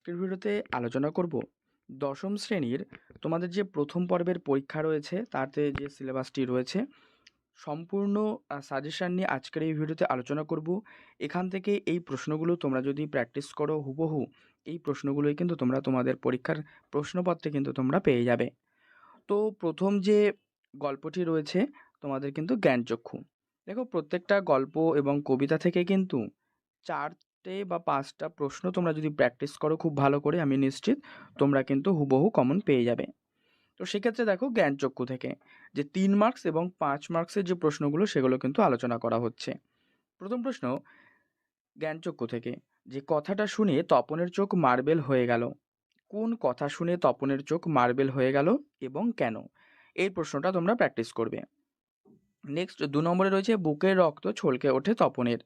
আজকের ভিডিওতে আলোচনা করব দশম শ্রেণির তোমাদের যে প্রথম পর্বের পরীক্ষা রয়েছে, তাতে যে সিলেবাসটি রয়েছে, সম্পূর্ণ সাজেশান নিয়ে আজকের এই ভিডিওতে আলোচনা করব। এখান থেকে এই প্রশ্নগুলো তোমরা যদি প্র্যাকটিস করো হুবহু, এই প্রশ্নগুলোই কিন্তু তোমরা তোমাদের পরীক্ষার প্রশ্নপত্রে কিন্তু তোমরা পেয়ে যাবে। তো প্রথম যে গল্পটি রয়েছে, তোমাদের কিন্তু জ্ঞানচক্ষু। দেখো প্রত্যেকটা গল্প এবং কবিতা থেকে কিন্তু চারটে বা পাঁচটা প্রশ্ন তোমরা যদি প্র্যাকটিস করো খুব ভালো করে, আমি নিশ্চিত তোমরা কিন্তু হুবহু কমন পেয়ে যাবে। তো সেক্ষেত্রে দেখো জ্ঞানচক্ষু থেকে, যে তিন মার্কস এবং পাঁচ মার্কসের যে প্রশ্নগুলো সেগুলো কিন্তু আলোচনা করা হচ্ছে। প্রথম প্রশ্ন জ্ঞানচক্ষু থেকে, যে কথাটা শুনে তপনের চোখ মার্বেল হয়ে গেল। কোন কথা শুনে তপনের চোখ মার্বেল হয়ে গেল এবং কেন? এই প্রশ্নটা তোমরা প্র্যাকটিস করবে। নেক্সট দু নম্বরে রয়েছে, বুকের রক্ত ছলকে ওঠে তপনের।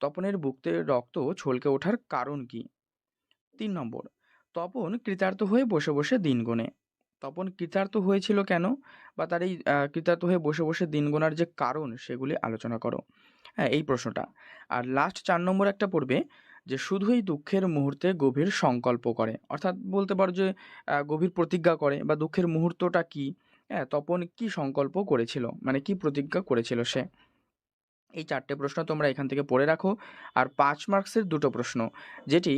তপনের বুকতে রক্ত ছলকে ওঠার কারণ কি? তিন নম্বর, তপন কৃতার্থ হয়ে বসে বসে দিন গোনে। তপন কৃতার্থ হয়েছিল কেন? বা তার এই কৃতার্থ হয়ে বসে বসে দিন গোনার যে কারণ সেগুলি আলোচনা করো। হ্যাঁ এই প্রশ্নটা। আর লাস্ট চার নম্বর একটা পড়বে যে, শুধুই দুঃখের মুহূর্তে গভীর সংকল্প করে। অর্থাৎ বলতে পারো যে গভীর প্রতিজ্ঞা করে বা দুঃখের মুহূর্তটা কি? হ্যাঁ তপন কি সংকল্প করেছিল? মানে কি প্রতিজ্ঞা করেছিল সে? এই চারটে প্রশ্ন তোমরা এখান থেকে পড়ে রাখো। আর পাঁচ মার্কসের দুটো প্রশ্ন, যেটি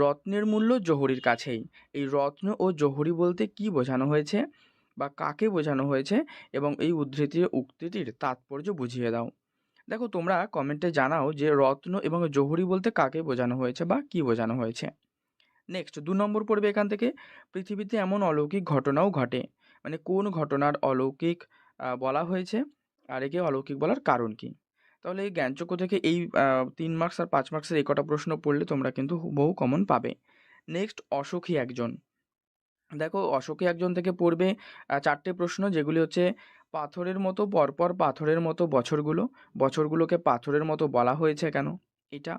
রত্নের মূল্য জহুরির কাছেই। এই রত্ন ও জহুরি বলতে কি বোঝানো হয়েছে বা কাকে বোঝানো হয়েছে এবং এই উদ্ধৃতির উক্তিটির তাৎপর্য বুঝিয়ে দাও। দেখো, তোমরা কমেন্টে জানাও যে রত্ন এবং জহুরি বলতে কাকে বোঝানো হয়েছে বা কি বোঝানো হয়েছে। নেক্সট, দু নম্বর পড়বে এখান থেকে। পৃথিবীতে এমন অলৌকিক ঘটনাও ঘটে। মানে কোন ঘটনার অলৌকিক বলা হয়েছে? আর একে অলৌকিক বলার কারণ কি? তাহলে এই জ্ঞানচক্র থেকে এই তিন মার্কস আর পাঁচ মার্কসের এই কটা প্রশ্ন পড়লে তোমরা কিন্তু বহু কমন পাবে। নেক্সট অসুখী একজন। দেখো অসুখী একজন থেকে পড়বে চারটে প্রশ্ন যেগুলি হচ্ছে পাথরের মতো, পরপর পাথরের মতো বছরগুলো। বছরগুলোকে পাথরের মতো বলা হয়েছে কেন? এটা।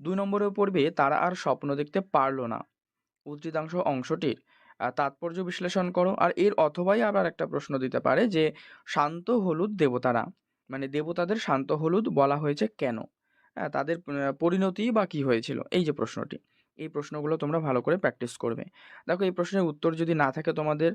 দুই নম্বরে পড়বে, তারা আর স্বপ্ন দেখতে পারল না। উদ্ধৃতাংশ অংশটির। তাৎপর্য বিশ্লেষণ করো। আর এর অথবাই আবার একটা প্রশ্ন দিতে পারে যে, শান্ত হলুদ দেবতারা। মানে দেবতাদের শান্ত হলুদ বলা হয়েছে কেন? হ্যাঁ তাদের পরিণতি বা কী হয়েছিল? এই যে প্রশ্নটি। এই প্রশ্নগুলো তোমরা ভালো করে প্র্যাকটিস করবে। দেখো, এই প্রশ্নের উত্তর যদি না থাকে তোমাদের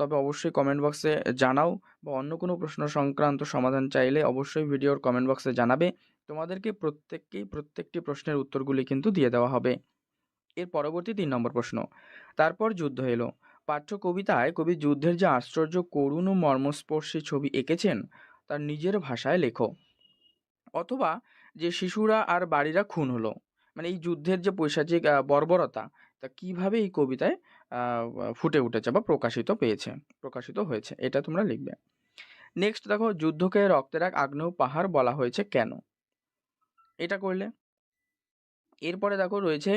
তবে অবশ্যই কমেন্ট বক্সে জানাও বা অন্য কোনো প্রশ্ন সংক্রান্ত সমাধান চাইলে অবশ্যই ভিডিওর কমেন্ট বক্সে জানাবে। তোমাদেরকে প্রত্যেককেই প্রত্যেকটি প্রশ্নের উত্তরগুলি কিন্তু দিয়ে দেওয়া হবে। এর পরবর্তী তিন নম্বর প্রশ্ন। তারপর যুদ্ধ এলো। পাঠ্য কবিতায় কবি যুদ্ধের যে আশ্চর্য করুণ ও মর্মস্পর্শী ছবি এঁকেছেন তার নিজের ভাষায় লেখো। অথবা যে শিশুরা আর বাড়িরা খুন হলো মানে এই যুদ্ধের যে পৈশাচিক বর্বরতা, তা কীভাবে এই কবিতায় ফুটে উঠেছে বা প্রকাশিত পেয়েছে, প্রকাশিত হয়েছে, এটা তোমরা লিখবে। নেক্সট দেখো, যুদ্ধকে রক্তের এক আগ্নেয় পাহাড় বলা হয়েছে কেন? এটা করলে? এরপরে দেখো রয়েছে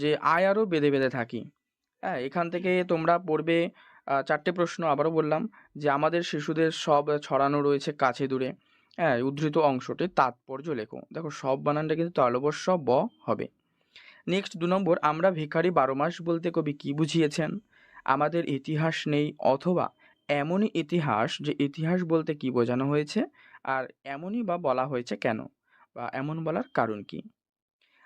যে আয় আরও বেঁধে বেঁধে থাকি। হ্যাঁ এখান থেকে তোমরা পড়বে চারটে প্রশ্ন আবারও বললাম যে আমাদের শিশুদের সব ছড়ানো রয়েছে কাছে দূরে। হ্যাঁ উদ্ধৃত অংশটির তাৎপর্য লেখো। দেখো, সব বানানটা কিন্তু তালবস্য ব হবে। নেক্সট দু নম্বর, আমরা ভিখারি বারো মাস বলতে কবি কি বুঝিয়েছেন? আমাদের ইতিহাস নেই, অথবা এমনই ইতিহাস যে ইতিহাস বলতে কি বোঝানো হয়েছে আর এমনই বা বলা হয়েছে কেন বা এমন বলার কারণ কি?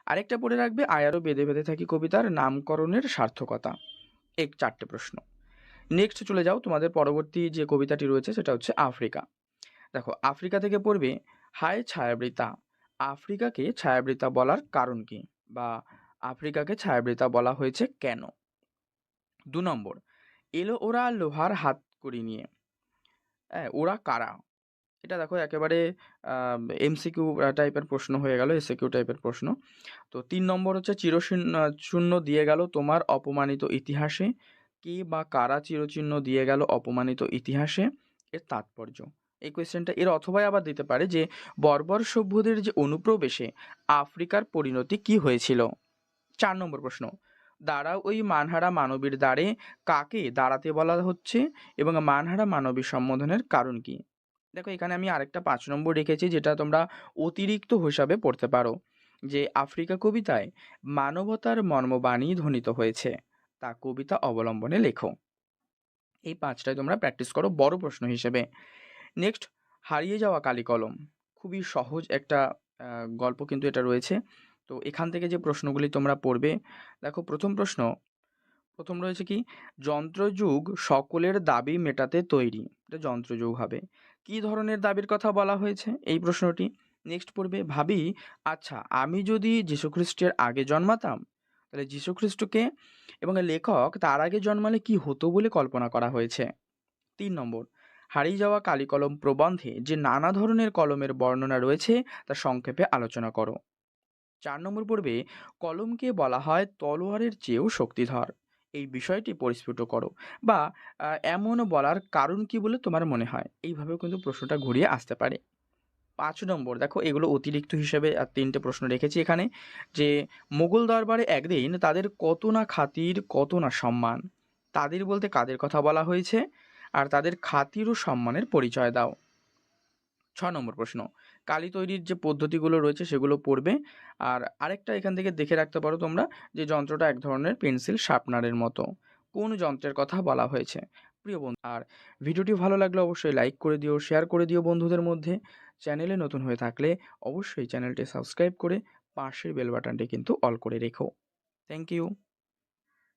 আরেকটা পড়ে রাখবে আয়ারও বেঁধে বেঁধে থাকি কবিতার নামকরণের সার্থকতা। এক, চারটে প্রশ্ন। নেক্সট চলে যাও, তোমাদের পরবর্তী যে কবিতাটি রয়েছে সেটা হচ্ছে আফ্রিকা। দেখো, আফ্রিকা থেকে পড়বে, হায় ছায়াবৃতা, আফ্রিকাকে ছায়াবৃতা বলার কারণ কি? বা আফ্রিকাকে ছায়াবৃতা বলা হয়েছে কেন? দু নম্বর, এলো ওরা লোহার হাত করি নিয়ে। হ্যাঁ ওরা কারা? এটা দেখো একেবারে এমসিকিউ টাইপের প্রশ্ন হয়ে গেল এসিকিউ টাইপের প্রশ্ন। তো তিন নম্বর হচ্ছে, চিরশূন্য, শূন্য দিয়ে গেল তোমার অপমানিত ইতিহাসে। কে বা কারা চিরচিহ্ন দিয়ে গেল অপমানিত ইতিহাসে? এর তাৎপর্য। এই কোয়েশ্চেনটা এর অথবাই আবার দিতে পারে যে, বর্বর সভ্যদের যে অনুপ্রবেশে আফ্রিকার পরিণতি কি হয়েছিল? চার নম্বর প্রশ্ন। দাঁড়াও ওই মানহারা মানবীর দ্বারে কাকে দাঁড়াতে বলা হচ্ছে এবং মানহারা মানবী সম্বোধনের কারণ কি? দেখো, এখানে আমি আরেকটা পাঁচ নম্বর রেখেছি যেটা তোমরা অতিরিক্ত হিসাবে পড়তে পারো। যে আফ্রিকা কবিতায় মানবতার মর্মবাণী ধ্বনিত হয়েছে। তা কবিতা অবলম্বনে লেখো। এই পাঁচটায় তোমরা প্র্যাকটিস করো বড় প্রশ্ন হিসেবে। নেক্সট হারিয়ে যাওয়া কালি কলম খুবই সহজ একটা গল্প কিন্তু এটা রয়েছে। তো এখান থেকে যে প্রশ্নগুলি তোমরা পড়বে, দেখো প্রথম প্রশ্ন। প্রথম রয়েছে কি? যন্ত্রযুগ সকলের দাবি মেটাতে তৈরি। এটা যন্ত্রযুগ হবে। কী ধরনের দাবির কথা বলা হয়েছে? এই প্রশ্নটি। নেক্সট পড়বে, ভাবি আচ্ছা আমি যদি যীশুখ্রিস্টের আগে জন্মাতাম তাহলে যীশুখ্রিস্টকে এবং লেখক তার আগে জন্মালে কি হতো বলে কল্পনা করা হয়েছে? তিন নম্বর হারিয়ে যাওয়া কালিকলম প্রবন্ধে যে নানা ধরনের কলমের বর্ণনা রয়েছে তা সংক্ষেপে আলোচনা করো। চার নম্বর পড়বে কলমকে বলা হয় তলোয়ারের চেয়েও শক্তিধর। এই বিষয়টি পরিস্ফুট করো বা আহ, এমন বলার কারণ কি বলে তোমার মনে হয়? এইভাবেও কিন্তু প্রশ্নটা ঘুরিয়ে আসতে পারে। পাঁচ নম্বর, দেখো এগুলো অতিরিক্ত হিসেবে আর তিনটে প্রশ্ন রেখেছি এখানে, যে মোগল দরবারে একদিন তাদের কত না খাতির, কত না সম্মান, তাদের বলতে কাদের কথা বলা হয়েছে? আর তাদের খাতির ও সম্মানের পরিচয় দাও। ছ নম্বর প্রশ্ন, কালি তৈরির যে পদ্ধতিগুলো রয়েছে সেগুলো পড়বে। আর আরেকটা এখান থেকে দেখে রাখতে পারো তোমরা যে যন্ত্রটা এক ধরনের পেন্সিল শার্পনারের মতো। কোন যন্ত্রের কথা বলা হয়েছে? প্রিয় বন্ধু। আর ভিডিওটি ভালো লাগলে অবশ্যই লাইক করে দিও শেয়ার করে দিও বন্ধুদের মধ্যে। চ্যানেলে নতুন হয়ে থাকলে অবশ্যই চ্যানেলটি সাবস্ক্রাইব করে পাশের বেল বাটনটি কিন্তু অল করে রেখো। Thank you